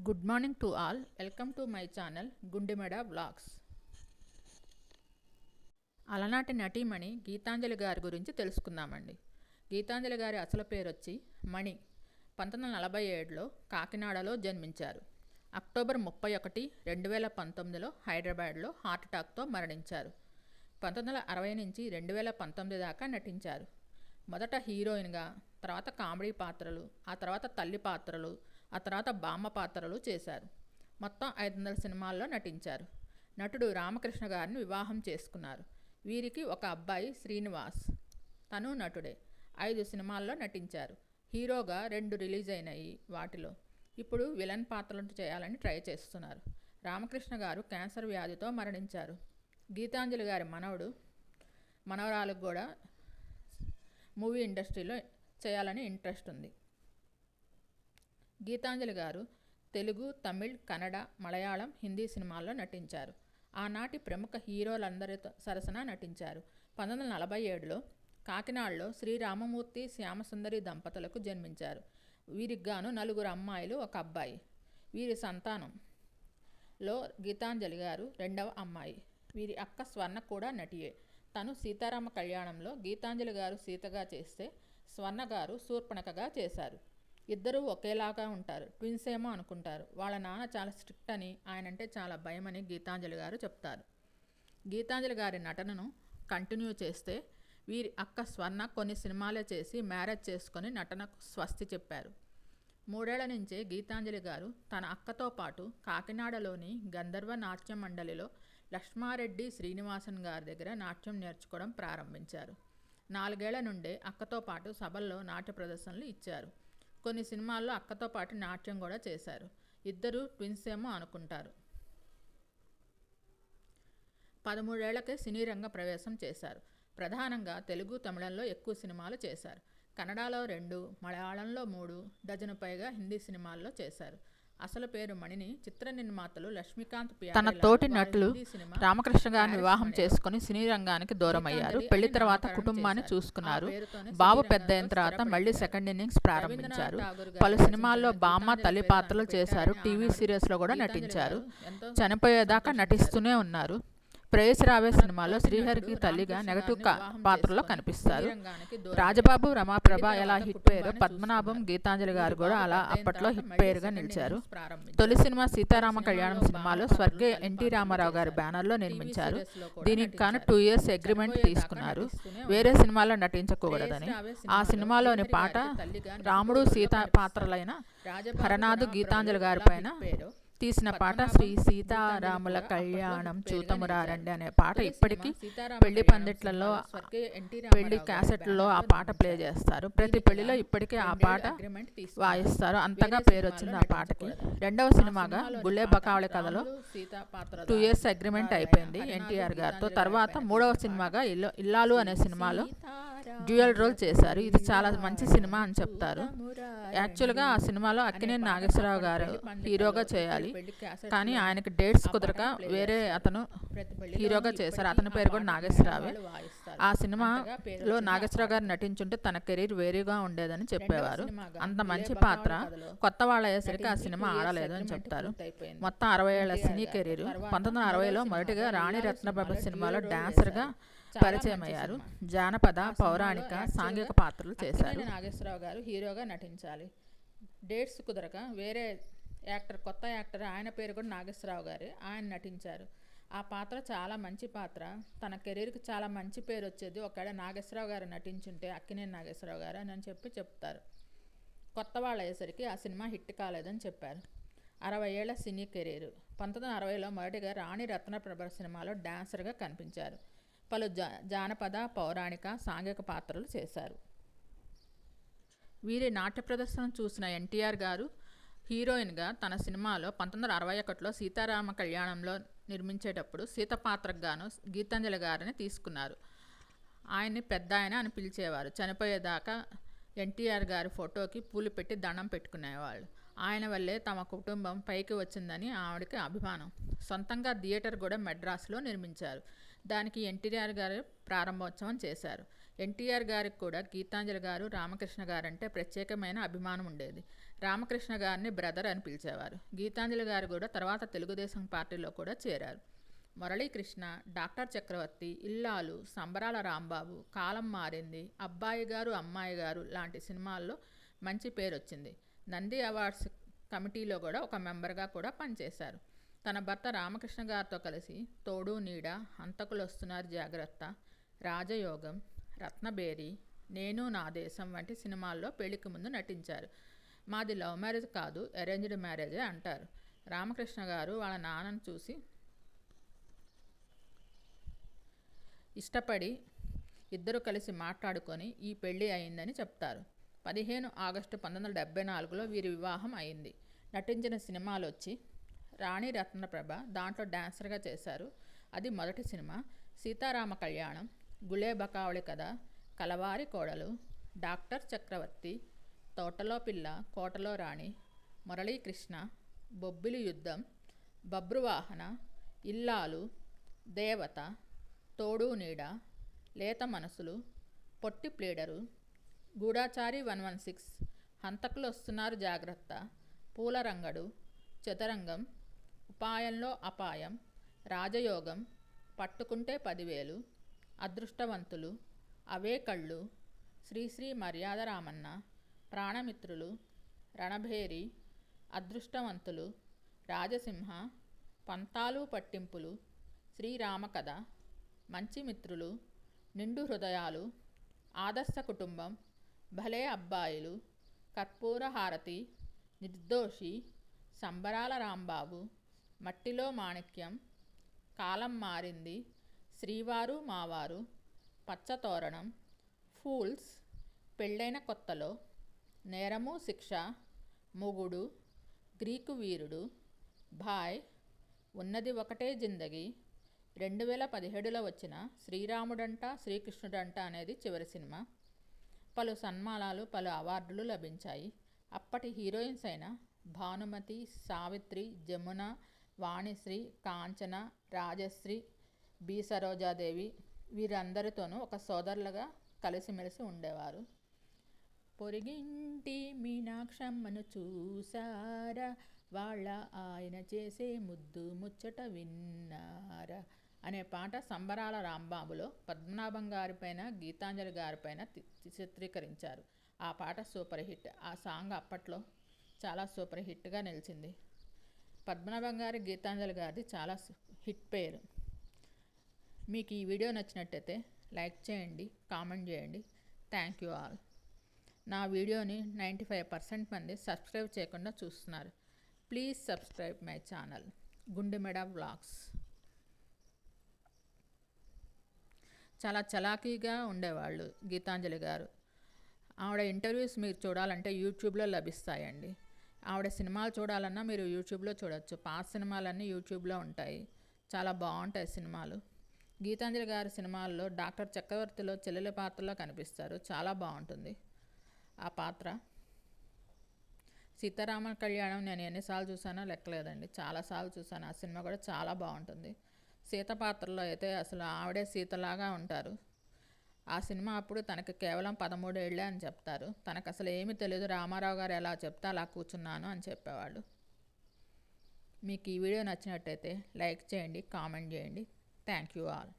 Good morning to all welcome to my channel Gundemeda vlogs అలనాటి నటీమణి గీతాంజలి గారి గురించి తెలుసుకుందామండి. గీతాంజలి గారి అసలు పేరు వచ్చి మణి. పంతొమ్మిది వందల నలభై ఏడులో కాకినాడలో జన్మించారు. అక్టోబర్ ముప్పై ఒకటి రెండు వేల పంతొమ్మిదిలో హైదరాబాద్లో హార్ట్ అటాక్తో మరణించారు. పంతొమ్మిది వందల అరవై నుంచి రెండు వేల పంతొమ్మిది దాకా నటించారు. మొదట హీరోయిన్గా తర్వాత కామెడీ పాత్రలు ఆ తర్వాత తల్లి పాత్రలు ఆ తర్వాత బామ్మ పాత్రలు చేశారు. మొత్తం ఐదు వందల సినిమాల్లో నటించారు. నటుడు రామకృష్ణ గారిని వివాహం చేసుకున్నారు. వీరికి ఒక అబ్బాయి శ్రీనివాస్. తను నటుడే. ఐదు సినిమాల్లో నటించారు. హీరోగా రెండు రిలీజ్ అయినాయి వాటిలో. ఇప్పుడు విలన్ పాత్రలను చేయాలని ట్రై చేస్తున్నారు. రామకృష్ణ గారు క్యాన్సర్ వ్యాధితో మరణించారు. గీతాంజలి గారి మనవడు మనవరాలకు కూడా మూవీ ఇండస్ట్రీలో చేయాలని ఇంట్రెస్ట్ ఉంది. గీతాంజలి గారు తెలుగు తమిళ్ కన్నడ మలయాళం హిందీ సినిమాల్లో నటించారు. ఆనాటి ప్రముఖ హీరోలందరితో సరసన నటించారు. పంతొమ్మిది వందల నలభై ఏడులో కాకినాడలో శ్రీరామమూర్తి శ్యామసుందరి దంపతులకు జన్మించారు. వీరికి గాను నలుగురు అమ్మాయిలు ఒక అబ్బాయి. వీరి సంతానంలో గీతాంజలి గారు రెండవ అమ్మాయి. వీరి అక్క స్వర్ణ కూడా నటియే. తను సీతారామ కళ్యాణంలో గీతాంజలి గారు సీతగా చేస్తే స్వర్ణ గారు శూర్పణకగా చేశారు. ఇద్దరూ ఒకేలాగా ఉంటారు. ట్విన్స్ ఏమో అనుకుంటారు. వాళ్ళ నాన్న చాలా స్ట్రిక్ట్ అని ఆయన అంటే చాలా భయం అని గీతాంజలి గారు చెప్తారు. గీతాంజలి గారి నటనను కంటిన్యూ చేస్తే వీరి అక్క స్వర్ణ కొన్ని సినిమాలే చేసి మ్యారేజ్ చేసుకొని నటనకు స్వస్తి చెప్పారు. మూడేళ్ళ నుంచే గీతాంజలి గారు తన అక్కతో పాటు కాకినాడలోని గంధర్వ నాట్య మండలిలో లక్ష్మారెడ్డి శ్రీనివాసన్ గారి దగ్గర నాట్యం నేర్చుకోవడం ప్రారంభించారు. నాలుగేళ్ళ నుండే అక్కతో పాటు సభల్లో నాట్య ప్రదర్శనలు ఇచ్చారు. కొన్ని సినిమాల్లో అక్కతో పాటు నాట్యం కూడా చేశారు. ఇద్దరు ట్విన్స్ ఏమో అనుకుంటారు. పదమూడేళ్ళకే సినీ రంగ ప్రవేశం చేశారు. ప్రధానంగా తెలుగు తమిళంలో ఎక్కువ సినిమాలు చేశారు. కన్నడలో రెండు మలయాళంలో మూడు డజను పైగా హిందీ సినిమాల్లో చేశారు. అసలు పేరు మణిని చిత్ర నిర్మాతలు లక్ష్మీకాంత్ తన తోటి నటులు రామకృష్ణ గారిని వివాహం చేసుకుని సినీ రంగానికి దూరం అయ్యారు పెళ్ళి తర్వాత కుటుంబాన్ని చూసుకున్నారు. బాబు పెద్ద అయిన తర్వాత మళ్ళీ సెకండ్ ఇన్నింగ్స్ ప్రారంభించారు. పలు సినిమాల్లో బామ్మ తల్లి పాత్రలు చేశారు. టీవీ సీరియల్స్లో కూడా నటించారు. చనిపోయేదాకా నటిస్తూనే ఉన్నారు. ప్రేయస్ రావే సినిమాలో శ్రీహరికి తల్లిగా నెగటివ్ పాత్రలో కనిపిస్తారు. రాజబాబు రమాప్రభ ఎలా హిట్ పేరు? పద్మనాభం గీతాంజలి గారు కూడా అలా అప్పట్లో హిట్ పేరుగా నిలిచారు. తొలి సినిమా సీతారామ కళ్యాణం సినిమాలో స్వర్గీయ ఎన్టీ రామారావు గారి బ్యానర్లో నిర్మించారు. దీనికి కాను టూ ఇయర్స్ అగ్రిమెంట్ తీసుకున్నారు. వేరే సినిమాలో నటించకూడదని. ఆ సినిమాలోని పాట రాముడు సీత పాత్రలైన హరనాథు గీతాంజలి గారి పైన తీసిన పాట శ్రీ సీతారాముల కళ్యాణం చూతమురారండి అనే పాట ఇప్పటికీ పెళ్ళి పందిట్లలో పెళ్ళి క్యాసెట్లలో ఆ పాట ప్లే చేస్తారు. ప్రతి పెళ్ళిలో ఇప్పటికీ ఆ పాట వాయిస్తారు. అంతగా పేరు వచ్చింది ఆ పాటకి. రెండవ సినిమాగా గుళ్ళే బకావళి కథలో టూ ఇయర్స్ అగ్రిమెంట్ అయిపోయింది ఎన్టీఆర్ గారితో. తర్వాత మూడవ సినిమాగా ఇల్లు ఇల్లాలు అనే సినిమాలో డ్యూయల్ రోల్ చేశారు. ఇది చాలా మంచి సినిమా అని చెప్తారు. యాక్చువల్గా ఆ సినిమాలో అక్కినేని నాగేశ్వరరావు గారు హీరోగా చేయాలి. కానీ ఆయనకి డేట్స్ కుదరక వేరే అతను హీరోగా చేశారు. అతని పేరు కూడా నాగేశ్వరరావే. ఆ సినిమాలో నాగేశ్వరరావు గారు నటించుంటే తన కెరీర్ వేరుగా ఉండేదని చెప్పేవారు. అంత మంచి పాత్ర. కొత్త వాళ్ళు అయ్యేసరికి ఆ సినిమా ఆడలేదు అని చెప్తారు. మొత్తం అరవై ఏళ్ళ సినీ కెరీర్. పంతొమ్మిది వందల అరవైలో మొదటిగా రాణి రత్నబాబు సినిమాలో డాన్సర్గా పరిచయం అయ్యారు. జానపద పౌరాణిక సాంఘిక పాత్రలు చేశారు. నాగేశ్వరరావు గారు హీరోగా నటించాలి. డేట్స్ కుదరక వేరే యాక్టర్ కొత్త యాక్టర్ ఆయన పేరు కూడా నాగేశ్వరరావు గారు ఆయన నటించారు. ఆ పాత్ర చాలా మంచి పాత్ర. తన కెరీర్కి చాలా మంచి పేరు వచ్చేది ఒకవేళ నాగేశ్వరరావు గారు నటించుంటే అక్కినేని నాగేశ్వరరావు గారు అని చెప్పి చెప్తారు. కొత్త వాళ్ళు అయ్యేసరికి ఆ సినిమా హిట్ కాలేదని చెప్పారు. అరవై ఏళ్ళ సినీ కెరీర్. పంతొమ్మిది అరవైలో మొదటిగా రాణి రత్నప్రభ సినిమాలో డాన్సర్గా కనిపించారు. పలు జా జానపద పౌరాణిక సాంఘిక పాత్రలు చేశారు. వీరి నాట్య ప్రదర్శన చూసిన ఎన్టీఆర్ గారు హీరోయిన్గా తన సినిమాలో పంతొమ్మిది వందల అరవై ఒకటిలో సీతారామ కళ్యాణంలో నిర్మించేటప్పుడు సీత పాత్రకు గాను గీతాంజలి గారిని తీసుకున్నారు. ఆయన్ని పెద్ద ఆయన అని పిలిచేవారు. చనిపోయేదాకా ఎన్టీఆర్ గారి ఫోటోకి పూలు పెట్టి దండం పెట్టుకునేవాళ్ళు. ఆయన వల్లే తమ కుటుంబం పైకి వచ్చిందని ఆవిడకి అభిమానం. సొంతంగా థియేటర్ కూడా మెడ్రాస్లో నిర్మించారు. దానికి ఎన్టీఆర్ గారు ప్రారంభోత్సవం చేశారు. ఎన్టీఆర్ గారికి కూడా గీతాంజలి గారు రామకృష్ణ గారంటే ప్రత్యేకమైన అభిమానం ఉండేది. రామకృష్ణ గారిని బ్రదర్ అని పిలిచేవారు. గీతాంజలి గారు కూడా తర్వాత తెలుగుదేశం పార్టీలో కూడా చేరారు. మురళీకృష్ణ డాక్టర్ చక్రవర్తి ఇల్లాలు సంబరాల రాంబాబు కాలం మారింది అబ్బాయి గారు అమ్మాయి గారు లాంటి సినిమాల్లో మంచి పేరు వచ్చింది నంది అవార్డ్స్ కమిటీలో కూడా ఒక మెంబర్గా కూడా పనిచేశారు. తన భర్త రామకృష్ణ గారితో కలిసి తోడు నీడ హంతకులు వస్తున్నారు జాగ్రత్త రాజయోగం రత్నబేరి నేను నా దేశం వంటి సినిమాల్లో పెళ్ళికి ముందు నటించారు. మాది లవ్ మ్యారేజ్ కాదు అరేంజ్డ్ మ్యారేజే అంటారు. రామకృష్ణ గారు వాళ్ళ నాన్నను చూసి ఇష్టపడి ఇద్దరు కలిసి మాట్లాడుకొని ఈ పెళ్ళి అయిందని చెప్తారు. పదిహేను ఆగస్టు పంతొమ్మిది వందల డెబ్బై నాలుగులో వీరి వివాహం అయింది. నటించిన సినిమాలు వచ్చి రాణి రత్నప్రభ దాంట్లో డాన్సర్గా చేశారు. అది మొదటి సినిమా. సీతారామ కళ్యాణం గులే బకావళి కథ కలవారి కోడలు డాక్టర్ చక్రవర్తి తోటలో పిల్ల కోటలో రాణి మురళీకృష్ణ బొబ్బిలి యుద్ధం బబ్రువాహన ఇల్లాలు దేవత Thodu Needa Letha Manasulu Potti pleader Goodachari one one six Hanthakulu Vasthunnaru Jagratha Poola Rangadu చదరంగం ఉపాయంలో అపాయం రాజయోగం పట్టుకుంటే పదివేలు అదృష్టవంతులు అవే కళ్ళు శ్రీశ్రీ మర్యాద రామన్న ప్రాణమిత్రులు రణభేరి అదృష్టవంతులు రాజసింహ పంతాలు పట్టింపులు శ్రీరామకథ మంచి మిత్రులు నిండు హృదయాలు ఆదర్శ కుటుంబం భలే అబ్బాయిలు కర్పూర హారతి నిర్దోషి సంబరాల రాంబాబు మట్టిలో మాణిక్యం కాలం మారింది శ్రీవారు మావారు పచ్చతోరణం ఫూల్స్ పెళ్ళైన కొత్తలో నేరము శిక్ష మొగుడు గ్రీకు వీరుడు భాయ్ ఉన్నది ఒకటే జిందగీ రెండు వేల పదిహేడులో వచ్చిన శ్రీరాముడంట శ్రీకృష్ణుడంట అనేది చివరి సినిమా. పలు సన్మానాలు పలు అవార్డులు లభించాయి. అప్పటి హీరోయిన్స్ అయిన భానుమతి సావిత్రి జమున వాణిశ్రీ కాంచన రాజశ్రీ బి. సరోజాదేవి వీరందరితోనూ ఒక సోదరులుగా కలిసిమెలిసి ఉండేవారు. పొరిగింటి మీనాక్షమ్మను చూసారా వాళ్ళ ఆయన చేసే ముద్దు ముచ్చట విన్నారా? అనే పాట సంబరాల రాంబాబులో పద్మనాభం గారిపైన గీతాంజలి గారిపైన చిత్రీకరించారు. ఆ పాట సూపర్ హిట్. ఆ సాంగ్ అప్పట్లో చాలా సూపర్ హిట్గా నిలిచింది. పద్మనాభం గారి గీతాంజలి గారిది చాలా హిట్ పేరు. మీకు ఈ వీడియో నచ్చినట్టయితే లైక్ చేయండి కామెంట్ చేయండి. Thank you all. నా వీడియోని నైంటీ ఫైవ్ పర్సెంట్ మంది సబ్స్క్రైబ్ చేయకుండా చూస్తున్నారు. Please subscribe my channel Gundemeda vlogs. చాలా చలాకీగా ఉండేవాళ్ళు గీతాంజలి గారు. ఆవిడ ఇంటర్వ్యూస్ మీరు చూడాలంటే యూట్యూబ్లో లభిస్తాయండి. ఆవిడ సినిమాలు చూడాలన్నా మీరు యూట్యూబ్లో చూడొచ్చు. పాత సినిమాలన్నీ యూట్యూబ్లో ఉంటాయి. చాలా బాగుంటాయి సినిమాలు. గీతాంజలి గారి సినిమాల్లో డాక్టర్ చక్రవర్తిలో చెల్లెల పాత్రలో కనిపిస్తారు. చాలా బాగుంటుంది ఆ పాత్ర. సీతారామ కళ్యాణం నేను ఎన్నిసార్లు చూసానో లెక్కలేదండి. చాలాసార్లు చూసాను ఆ సినిమా కూడా చాలా బాగుంటుంది. సీత పాత్రలో అయితే అసలు ఆవిడే సీతలాగా ఉంటారు. ఆ సినిమా అప్పుడు తనకు కేవలం పదమూడేళ్ళే అని చెప్తారు. తనకు అసలు ఏమీ తెలియదు రామారావు గారు ఎలా చెప్తే అలా కూర్చున్నాను అని చెప్పేవాళ్ళు. మీకు ఈ వీడియో నచ్చినట్టయితే లైక్ చేయండి కామెంట్ చేయండి. Thank you all.